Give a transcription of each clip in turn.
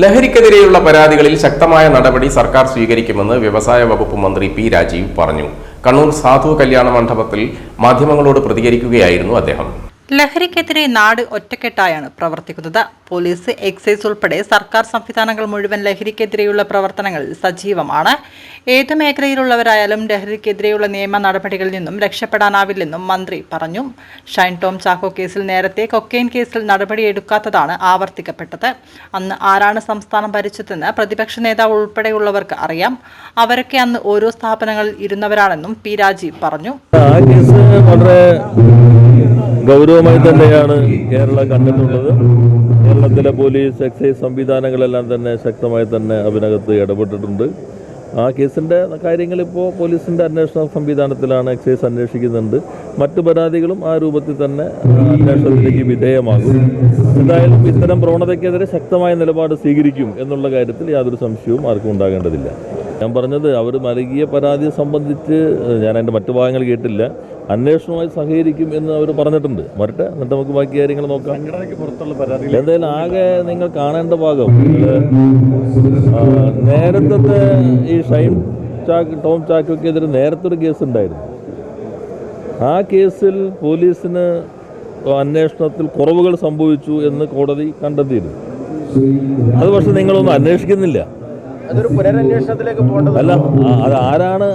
ലഹരിക്കെതിരെയുള്ള പരാതികളിൽ ശക്തമായ നടപടി സർക്കാർ സ്വീകരിക്കുമെന്ന് വ്യവസായ വകുപ്പ് മന്ത്രി പി രാജീവ് പറഞ്ഞു. കണ്ണൂർ സാധു കല്യാണ മണ്ഡപത്തിൽ മാധ്യമങ്ങളോട് പ്രതികരിക്കുകയായിരുന്നു അദ്ദേഹം. ലഹരിക്കെതിരെ നാട് ഒറ്റക്കെട്ടായാണ് പ്രവർത്തിക്കുന്നത്. പോലീസ് എക്സൈസ് ഉൾപ്പെടെ സർക്കാർ സംവിധാനങ്ങൾ മുഴുവൻ ലഹരിക്കെതിരെയുള്ള പ്രവർത്തനങ്ങളിൽ സജീവമാണ്. ഏത് മേഖലയിലുള്ളവരായാലും ലഹരിക്കെതിരെയുള്ള നിയമ നടപടികളിൽ നിന്നും രക്ഷപ്പെടാനാവില്ലെന്നും മന്ത്രി പറഞ്ഞു. ഷൈൻ ടോം ചാക്കോ കേസിൽ നേരത്തെ കൊക്കെയിൻ കേസിൽ നടപടിയെടുക്കാത്തതാണ് ആവർത്തിക്കപ്പെട്ടത്. അന്ന് ആരാണ് സംസ്ഥാനം ഭരിച്ചതെന്ന് പ്രതിപക്ഷ നേതാവ് ഉൾപ്പെടെയുള്ളവർക്ക് അറിയാം. അവരൊക്കെ അന്ന് ഓരോ സ്ഥാപനങ്ങളിൽ ഇരുന്നവരാണെന്നും പി രാജീവ് പറഞ്ഞു. ഗൗരവമായി തന്നെയാണ് കേരളം കണ്ടിട്ടുള്ളത് കേരളത്തിലെ പോലീസ് എക്സൈസ് സംവിധാനങ്ങളെല്ലാം തന്നെ ശക്തമായി തന്നെ അതിനകത്ത് ഇടപെട്ടിട്ടുണ്ട്. ആ കേസിന്റെ കാര്യങ്ങൾ ഇപ്പോൾ പോലീസിന്റെ അന്വേഷണ സംവിധാനത്തിലാണ് എക്സൈസ് അന്വേഷിക്കുന്നുണ്ട്. മറ്റു പരാതികളും ആ രൂപത്തിൽ തന്നെ അന്വേഷണത്തിലേക്ക് വിധേയമാകും. എന്തായാലും ഇത്തരം പ്രവണതയ്ക്കെതിരെ ശക്തമായ നിലപാട് സ്വീകരിക്കും എന്നുള്ള കാര്യത്തിൽ യാതൊരു സംശയവും ആർക്കും ഉണ്ടാകേണ്ടതില്ല. ഞാൻ പറഞ്ഞത് അവർ നൽകിയ പരാതിയെ സംബന്ധിച്ച് ഞാൻ എന്റെ മറ്റു ഭാഗങ്ങൾ കേട്ടില്ല. അന്വേഷണവുമായി സഹകരിക്കും എന്ന് അവർ പറഞ്ഞിട്ടുണ്ട്. വരട്ടെ എന്നിട്ട് നമുക്ക് ബാക്കി കാര്യങ്ങൾ നോക്കാം. എന്തായാലും ആകെ നിങ്ങൾ കാണേണ്ട ഭാഗം നേരത്തെ ഈ ഷൈൻ ചാക്ക് ടോം ചാക്കോക്കെതിരെ നേരത്തെ ഒരു കേസ് ഉണ്ടായിരുന്നു ആ കേസിൽ പോലീസിന് അന്വേഷണത്തിൽ കുറവുകൾ സംഭവിച്ചു എന്ന് കോടതി കണ്ടെത്തിയിരുന്നു. അത് പക്ഷെ നിങ്ങളൊന്നും അന്വേഷിക്കുന്നില്ല. അല്ല അത് ആരാണ്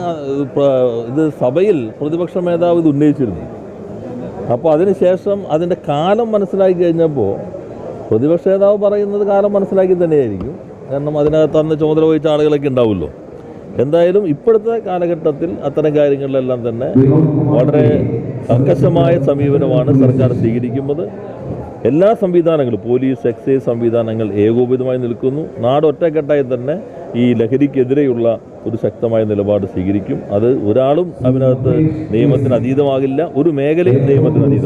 ഇത് സഭയിൽ പ്രതിപക്ഷ മേധാവ് ഇത് ഉന്നയിച്ചിരുന്നു അപ്പോൾ അതിനുശേഷം അതിന്റെ കാലം മനസ്സിലാക്കി കഴിഞ്ഞപ്പോൾ പ്രതിപക്ഷ നേതാവ് പറയുന്നത് കാലം മനസ്സിലാക്കി തന്നെയായിരിക്കും. കാരണം അതിനകത്ത് അന്ന് ചുമതല വഹിച്ച ആളുകളൊക്കെ ഉണ്ടാവുമല്ലോ. എന്തായാലും ഇപ്പോഴത്തെ കാലഘട്ടത്തിൽ അത്തരം കാര്യങ്ങളിലെല്ലാം തന്നെ വളരെ കർക്കശമായ സമീപനമാണ് സർക്കാർ സ്വീകരിക്കുന്നത്. എല്ലാ സംവിധാനങ്ങളും പോലീസ് എക്സൈസ് സംവിധാനങ്ങൾ ഏകോപിതമായി നിൽക്കുന്നു. നാട് ഒറ്റക്കെട്ടായി തന്നെ ഈ ലഹരിക്കെതിരെയുള്ള ഒരു ശക്തമായ നിലപാട് സ്വീകരിക്കും. അത് ഒരാളും അതിനകത്ത് നിയമത്തിന് അതീതമാകില്ല ഒരു മേഖലയും നിയമത്തിന് അതീതമാകില്ല.